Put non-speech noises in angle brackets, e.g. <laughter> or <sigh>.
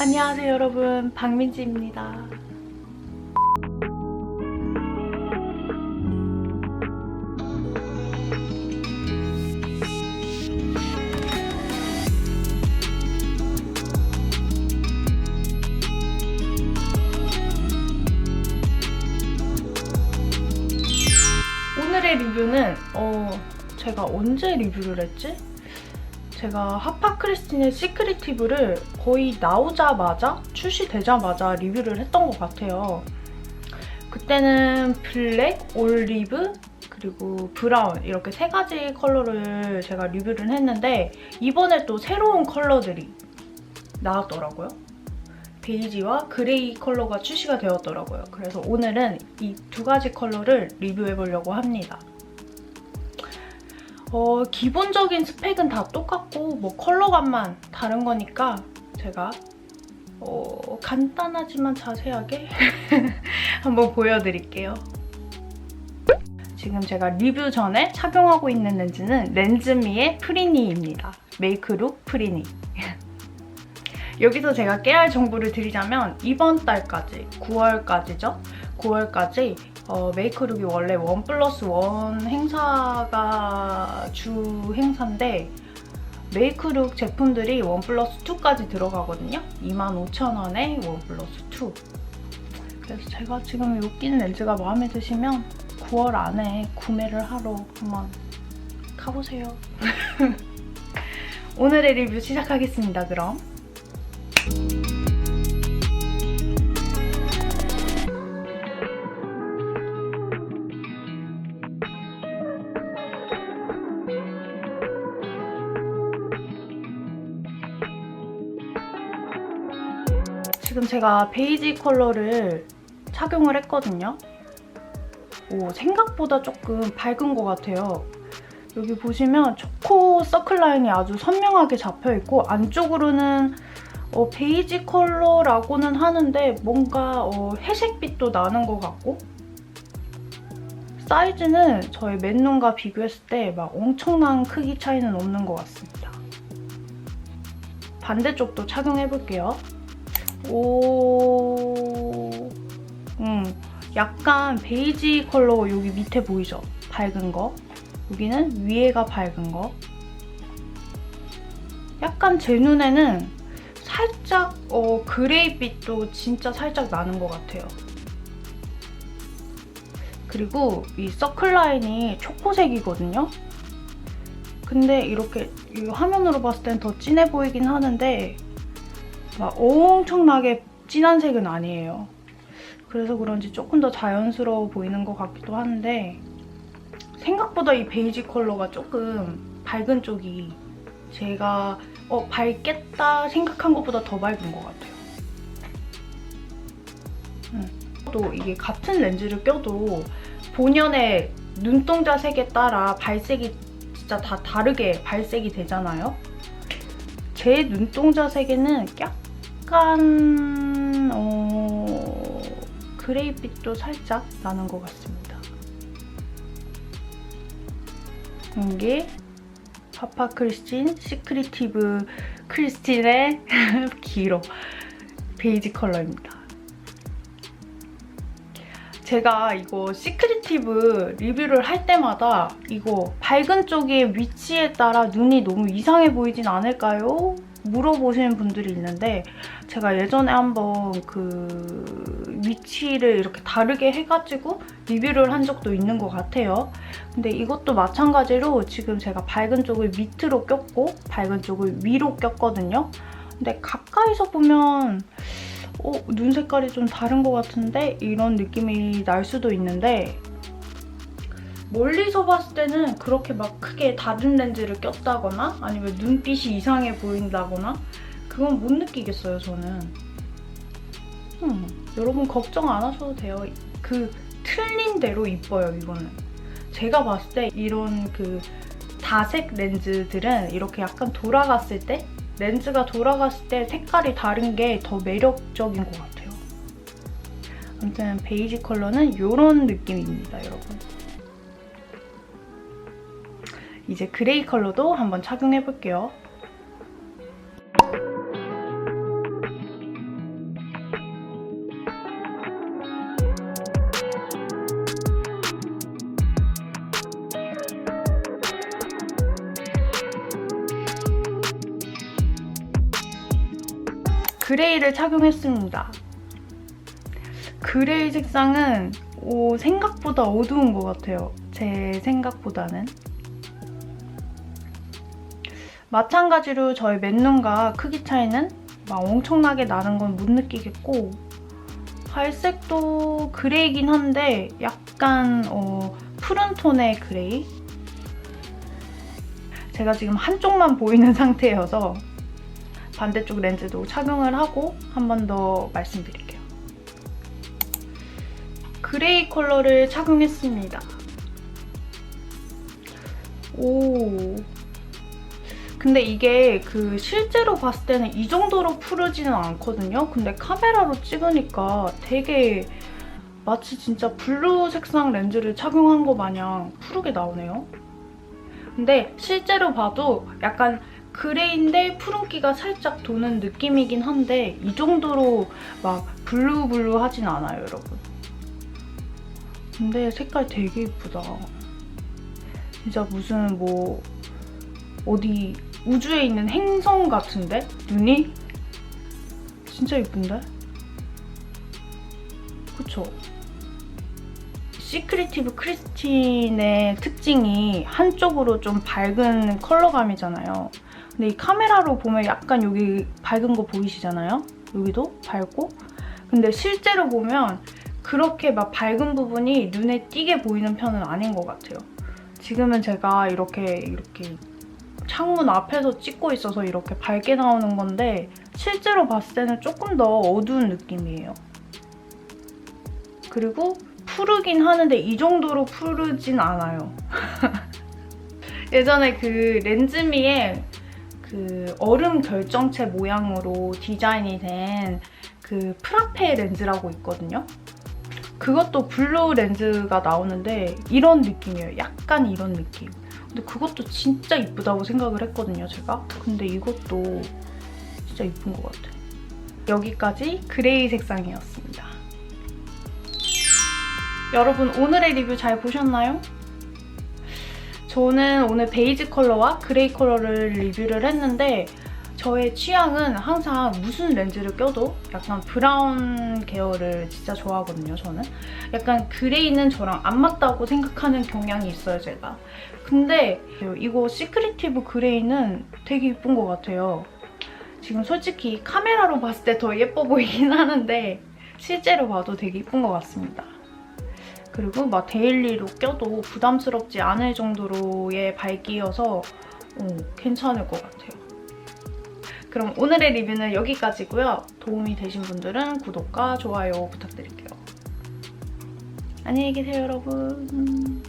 안녕하세요 여러분 박민지입니다. 오늘의 리뷰는 어 제가 언제 리뷰를 했지? 제가 하파 크리스틴의 시크리티브를 거의 나오자마자 출시되자마자 리뷰를 했던 것 같아요. 그때는 블랙, 올리브, 그리고 브라운 이렇게 세 가지 컬러를 제가 리뷰를 했는데 이번에 또 새로운 컬러들이 나왔더라고요. 베이지와 그레이 컬러가 출시가 되었더라고요. 그래서 오늘은 이 두 가지 컬러를 리뷰해 보려고 합니다. 어, 기본적인 스펙은 다 똑같고 뭐 컬러감만 다른 거니까 제가 어, 간단하지만 자세하게 <laughs> 한번 보여드릴게요. 지금 제가 리뷰 전에 착용하고 있는 렌즈는 렌즈미의 프리니입니다. 메이크룩 프리니. <laughs> 여기서 제가 깨알 정보를 드리자면 이번 달까지, 9월까지죠? 9월까지 어, 메이크룩이 원래 원 플러스 원 행사가 주 행사인데 메이크룩 제품들이 원 플러스 2까지 들어가거든요. 25,000원에 원 플러스 2. 그래서 제가 지금 이 끼는 렌즈가 마음에 드시면 9월 안에 구매를 하러 한번 가보세요. <laughs> 오늘의 리뷰 시작하겠습니다, 그럼. 지금 제가 베이지 컬러를 착용을 했거든요. 오, 생각보다 조금 밝은 것 같아요. 여기 보시면 초코 서클 라인이 아주 선명하게 잡혀 있고 안쪽으로는 어, 베이지 컬러라고는 하는데 뭔가 어, 회색빛도 나는 것 같고 사이즈는 저의 맨눈과 비교했을 때 막 엄청난 크기 차이는 없는 것 같습니다. 반대쪽도 착용해볼게요. 오, 음, 약간 베이지 컬러 여기 밑에 보이죠? 밝은 거. 여기는 위에가 밝은 거. 약간 제 눈에는 살짝 어, 그레이빛도 진짜 살짝 나는 것 같아요. 그리고 이 서클 라인이 초코색이거든요. 근데 이렇게 이 화면으로 봤을 땐 더 진해 보이긴 하는데 막 엄청나게 진한 색은 아니에요. 그래서 그런지 조금 더 자연스러워 보이는 것 같기도 한데 생각보다 이 베이지 컬러가 조금 밝은 쪽이 제가 어, 밝겠다 생각한 것보다 더 밝은 것 같아요. 음. 또 이게 같은 렌즈를 껴도 본연의 눈동자 색에 따라 발색이 진짜 다 다르게 발색이 되잖아요. 제 눈동자 색에는 약간 어, 그레이빛도 살짝 나는 것 같습니다. 이게 파파 크리스틴 시크리티브 크리스틴의 <laughs> 길어 베이지 컬러입니다. 제가 이거 시크리티브 리뷰를 할 때마다 이거 밝은 쪽의 위치에 따라 눈이 너무 이상해 보이진 않을까요? 물어보시는 분들이 있는데 제가 예전에 한번 그 위치를 이렇게 다르게 해가지고 리뷰를 한 적도 있는 것 같아요. 근데 이것도 마찬가지로 지금 제가 밝은 쪽을 밑으로 꼈고 밝은 쪽을 위로 꼈거든요. 근데 가까이서 보면 어, 눈 색깔이 좀 다른 것 같은데 이런 느낌이 날 수도 있는데 멀리서 봤을 때는 그렇게 막 크게 다른 렌즈를 꼈다거나 아니면 눈빛이 이상해 보인다거나 그건 못 느끼겠어요, 저는. 음, 여러분 걱정 안 하셔도 돼요. 그 틀린 대로 이뻐요, 이거는. 제가 봤을 때 이런 그 다색 렌즈들은 이렇게 약간 돌아갔을 때 렌즈가 돌아갔을 때 색깔이 다른 게 더 매력적인 것 같아요. 아무튼 베이지 컬러는 이런 느낌입니다, 여러분. 이제 그레이 컬러도 한번 착용해볼게요. 그레이를 착용했습니다. 그레이 색상은 오, 생각보다 어두운 것 같아요. 제 생각보다는. 마찬가지로 저희 맨눈과 크기 차이는 막 엄청나게 나는 건 못 느끼겠고 발색도 그레이긴 한데 약간 어, 푸른 톤의 그레이 제가 지금 한쪽만 보이는 <laughs> 상태여서 반대쪽 렌즈도 착용을 하고 한 번 더 말씀드릴게요. 그레이 컬러를 착용했습니다. 오. 근데 이게 그 실제로 봤을 때는 이 정도로 푸르지는 않거든요. 근데 카메라로 찍으니까 되게 마치 진짜 블루 색상 렌즈를 착용한 것 마냥 푸르게 나오네요. 근데 실제로 봐도 약간 그레이인데 푸른기가 살짝 도는 느낌이긴 한데 이 정도로 막 블루블루 하진 않아요, 여러분. 근데 색깔 되게 이쁘다. 진짜 무슨 뭐 어디 우주에 있는 행성 같은데? 눈이? 진짜 이쁜데? 그쵸? 시크리티브 크리스틴의 특징이 한쪽으로 좀 밝은 컬러감이잖아요. 근데 이 카메라로 보면 약간 여기 밝은 거 보이시잖아요? 여기도 밝고. 근데 실제로 보면 그렇게 막 밝은 부분이 눈에 띄게 보이는 편은 아닌 것 같아요. 지금은 제가 이렇게 이렇게 창문 앞에서 찍고 있어서 이렇게 밝게 나오는 건데 실제로 봤을 때는 조금 더 어두운 느낌이에요. 그리고 푸르긴 하는데 이 정도로 푸르진 않아요. <laughs> 예전에 그 렌즈미에 그 얼음 결정체 모양으로 디자인이 된 그 프라페 렌즈라고 있거든요. 그것도 블루 렌즈가 나오는데 이런 느낌이에요. 약간 이런 느낌. 근데 그것도 진짜 이쁘다고 생각을 했거든요, 제가. 근데 이것도 진짜 이쁜 것 같아요. 여기까지 그레이 색상이었습니다. 여러분 오늘의 리뷰 잘 보셨나요? 저는 오늘 베이지 컬러와 그레이 컬러를 리뷰를 했는데 저의 취향은 항상 무슨 렌즈를 껴도 약간 브라운 계열을 진짜 좋아하거든요, 저는. 약간 그레이는 저랑 안 맞다고 생각하는 경향이 있어요, 제가. 근데 이거 시크리티브 그레이는 되게 예쁜 것 같아요. 지금 솔직히 카메라로 봤을 때 더 예뻐 보이긴 <laughs> 하는데 실제로 봐도 되게 예쁜 것 같습니다. 그리고 막 데일리로 껴도 부담스럽지 않을 정도로의 밝기여서 어, 괜찮을 것 같아요. 그럼 오늘의 리뷰는 여기까지고요. 도움이 되신 분들은 구독과 좋아요 부탁드릴게요. 안녕히 계세요, 여러분.